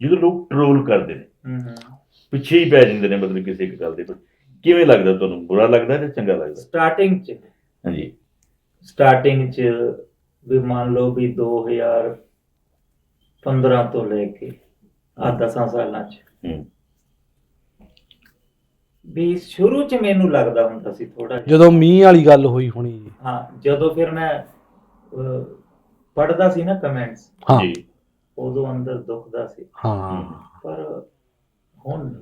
ਜਦੋਂ ਲੋਕ ਟਰੋਲ ਕਰਦੇ ਨੇ ਹੂੰ ਹੂੰ। ਪਿੱਛੇ ਹੀ ਪੈ ਜਾਂਦੇ ਨੇ ਮਤਲਬ ਕਿਸੇ ਇੱਕ ਗੱਲ ਦੇ ਪਰ ਕਿਵੇਂ ਲੱਗਦਾ ਤੁਹਾਨੂੰ? ਬੁਰਾ ਲੱਗਦਾ ਜਾਂ ਚੰਗਾ ਲੱਗਦਾ? ਸਟਾਰਟਿੰਗ ਚ। ਹਾਂਜੀ। ਸਟਾਰਟਿੰਗ ਚ ਵੀ ਮੰਨ ਲਓ ਵੀ 2015 ਤੋਂ ਲੈ ਕੇ ਆ 10 ਸਾਲਾਂ ਚ। ਹੂੰ। ਵੀ ਸ਼ੁਰੂ ਚ ਮੈਨੂੰ ਲੱਗਦਾ ਹੁੰਦਾ ਸੀ ਥੋੜਾ ਜਦੋਂ ਮੀਂਹ ਵਾਲੀ ਗੱਲ ਹੋਈ ਹੋਣੀ। ਹਾਂ ਜਦੋਂ ਫਿਰ ਮੈਂ ਪੜਦਾ ਸੀ ਨਾ ਕਮੈਂਟਸ ਹਾਂ। ਜੀ। ਉਦੋਂ ਅੰਦਰ ਦੁਖਦਾ ਸੀ। ਹਾਂ। ਪਰ ਹੁਣ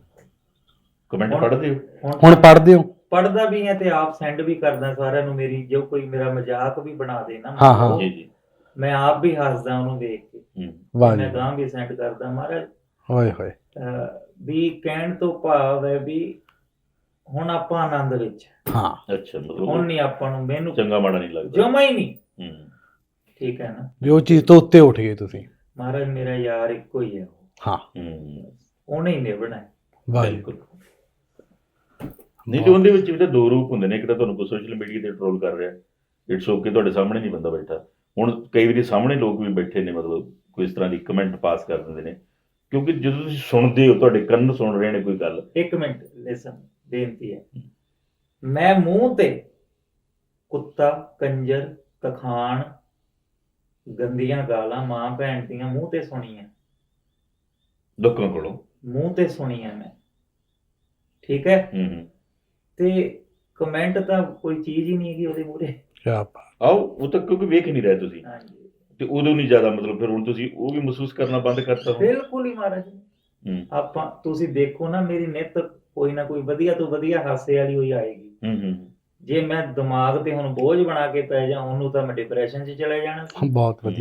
ਕਮੈਂਟ ਪੜ੍ਹਦੇ ਹੋ? ਹੁਣ ਪੜਦੇ ਹੋ? ਪੜਦਾ ਵੀ ਹੈ ਤੇ ਆਪ ਸੈਂਡ ਵੀ ਕਰਦਾ ਸਾਰਿਆਂ ਨੂੰ ਮੇਰੀ ਜੋ ਕੋਈ ਮੇਰਾ ਮਜ਼ਾਕ ਵੀ ਬਣਾ ਦੇ ਨਾ ਹਾਂ, ਹਾਂ। ਜੀ ਜੀ। ਮੈਂ ਆਪ ਵੀ ਹੱਸਦਾ ਉਹਨੂੰ ਦੇਖ ਕੇ। ਹੂੰ। ਵਾਹ ਮੈਂ ਗਾਂ ਵੀ ਸੈਂਡ ਕਰਦਾ ਮਹਾਰਾਜ। ਹੋਏ। ਹੋਏ ਵੀ ਕਹਿਣ ਤੋਂ ਭਾਵ ਹੈ ਵੀ ਹੁਣ ਆਪਾਂ ਆਨੰਦ ਵਿੱਚ ਹਾਂ। ਅੱਛਾ ਹੁਣ ਨਹੀਂ ਆਪਾਂ ਨੂੰ ਮੈਨੂੰ ਚੰਗਾ ਮਾੜਾ ਨਹੀਂ ਲੱਗਦਾ। ਜਮਾ ਹੀ ਨਹੀਂ। ਹੂੰ। ਠੀਕ ਹੈ ਨਾ? ਵੀ ਉਹ ਚੀਜ਼ ਤੋਂ ਉੱਤੇ ਉੱਠ ਗਏ ਤੁਸੀਂ। ਮਹਾਰਾਜ ਮੇਰਾ ਯਾਰ ਇੱਕੋ ਹੀ ਹੈ। ਹਾਂ। ਹੂੰ। ਉਹਨੇ ਹੀ ਨਿਭਣਾ ਬਿਲਕੁਲ। ਨਹੀਂ ਤੇ ਉਹਦੇ ਵਿੱਚ ਵੀ ਤਾਂ ਦੋ ਰੂਪ ਹੁੰਦੇ ਨੇ। ਇੱਕ ਤਾਂ ਤੁਹਾਨੂੰ ਕੋਈ ਸੋਸ਼ਲ ਮੀਡੀਆ ਤੇ ਟਰੋਲ ਕਰ ਰਿਹਾ ਇਟਸ ਓਕੇ ਤੁਹਾਡੇ ਸਾਹਮਣੇ ਨਹੀਂ ਬੰਦਾ ਬੈਠਾ। ਹੁਣ ਕਈ ਵਾਰੀ ਸਾਹਮਣੇ ਲੋਕ ਵੀ ਬੈਠੇ ਨੇ ਮਤਲਬ ਕੋਈ ਇਸ ਤਰ੍ਹਾਂ ਦੀ ਕਮੈਂਟ ਪਾਸ ਕਰ ਦਿੰਦੇ ਨੇ। ਕਿਉਂਕਿ ਜਦੋਂ ਤੁਸੀਂ ਸੁਣਦੇ ਹੋ ਤੁਹਾਡੇ ਕੰਨ ਸੁਣ ਰਹੇ ਨੇ ਕੋਈ ਗੱਲ। ਇੱਕ ਮਿੰਟ ਲਿਸਨ ਬੇਨਤੀ ਹੈ। ਮੈਂ ਮੂੰਹ ਤੇ ਕੁੱਤਾ ਕੰਜਰ ਤਖਾਨ ਗੰਦੀਆਂ ਗਾਲਾਂ ਮਾਂ ਭੈਣ ਦੀਆਂ ਮੂੰਹ ਤੇ ਸੁਣੀਆਂ। ਲੋਕਾਂ ਕੋਲੋਂ? ਮੂੰਹ ਤੇ ਸੁਣੀਆਂ ਮੈਂ। ਠੀਕ ਹੈ? ਹੂੰ ਹੂੰ। ਤੇ ਕਮੈਂਟ ਤਾਂ ਕੋਈ ਚੀਜ਼ ਹੀ ਨਹੀਂ ਹੈਗੀ ਉਹਦੇ ਮੂਰੇ ਕਿਆ ਬਾਤ। ਆਓ ਉਹ ਤਾਂ ਕਿਉਂਕਿ ਵੇਖ ਨਹੀਂ ਰਹੇ ਤੁਸੀਂ। ਹਾਂਜੀ। ਤੇ ਉਦੋਂ ਨਹੀਂ ਜ਼ਿਆਦਾ ਮਤਲਬ ਫਿਰ ਹੁਣ ਤੁਸੀਂ ਉਹ ਵੀ ਮਹਿਸੂਸ ਕਰਨਾ ਬੰਦ ਕਰਤਾ ਹੋ ਬਿਲਕੁਲ ਹੀ ਮਹਾਰਾਜ। ਹੂੰ। ਆਪਾਂ ਤੁਸੀਂ ਦੇਖੋ ਨਾ ਮੇਰੀ ਨਿੱਤ ਕੋਈ ਨਾ ਕੋਈ ਵਧੀਆ ਤੋਂ ਵਧੀਆ ਹਾਸੇ ਵਾਲੀ ਹੋਈ ਆਏਗੀ। ਹੂੰ ਹੂੰ। ਜੇ ਮੈਂ ਦਿਮਾਗ ਤੇ ਹੁਣ ਬੋਝ ਬਣਾ ਕੇ ਪੈ ਜਾ, ਉਹਨੂੰ ਤਾਂ ਮੈਂ ਡਿਪਰੈਸ਼ਨ 'ਚ ਚਲੇ ਜਾਣਾ। ਸੀ ਬਹੁਤ ਵਧੀਆ।